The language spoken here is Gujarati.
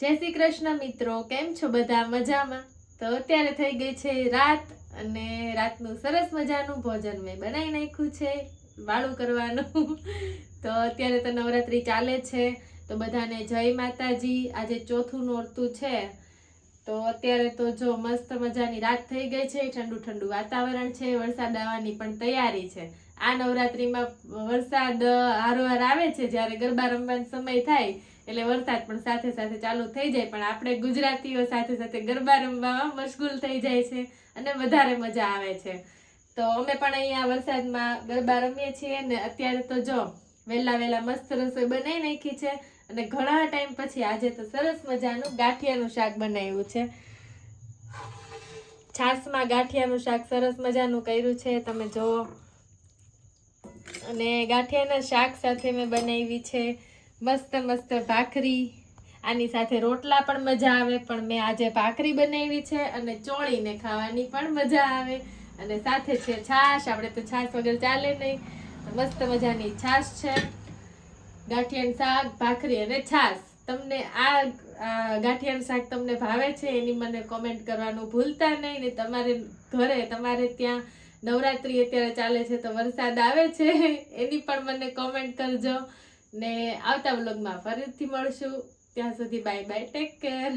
જય શ્રી કૃષ્ણ મિત્રો, કેમ છો બધા? મજામાં? તો અત્યારે થઈ ગઈ છે રાત અને રાતનું સરસ મજાનું ભોજન મેં બનાવી નાખ્યું છે, વાળું કરવાનું. તો અત્યારે તો નવરાત્રી ચાલે છે, તો બધાને જય માતાજી. આજે ચોથું નોરતું છે. તો અત્યારે તો જો મસ્ત મજાની રાત થઈ ગઈ છે, ઠંડુ ઠંડુ વાતાવરણ છે, વરસાદ આવવાની પણ તૈયારી છે. આ નવરાત્રીમાં વરસાદ હારોહાર આવે છે, જ્યારે ગરબા રમવાનો સમય થાય એટલે વરસાદ પણ સાથે સાથે ચાલુ થઈ જાય, પણ આપણે ગુજરાતીઓ સાથે સાથે ગરબા રમવામાં મશગુલ થઈ જાય છે અને વધારે મજા આવે છે. તો અમે પણ અહીંયા વરસાદમાં ગરબા રમીએ છીએ ને અત્યારે તો જો વહેલા વહેલા મસ્ત રસોઈ બનાવી નાખી છે અને ઘણા ટાઈમ પછી આજે તો સરસ મજાનું ગાંઠિયાનું શાક બનાવ્યું છે. છાશમાં ગાંઠિયાનું શાક સરસ મજાનું કર્યું છે, તમે જુઓ. અને ગાંઠિયાના શાક સાથે મેં બનાવી છે. મસ્ત મસ્ત ભાખરી. આની સાથે રોટલા પણ મજા આવે, પણ મેં આજે ભાખરી બનાવી છે અને ચોળીને ખાવાની પણ મજા આવે. અને સાથે છે છાશ, આપણે તો છાશ વગર ચાલે નહીં. મસ્ત મજાની છાશ છે. ગાંઠિયાનું શાક, ભાખરી અને છાશ. તમને આ ગાંઠિયાનું શાક તમને ભાવે છે એની મને કોમેન્ટ કરવાનું ભૂલતા નહીં. ને તમારે ઘરે, તમારે ત્યાં નવરાત્રી અત્યારે ચાલે છે તો વરસાદ આવે છે. એની પણ મને કોમેન્ટ કરજો. ને આવતા વ્લોગમાં ફરીથી મળશું. ત્યાં સુધી બાય બાય ટેક કેર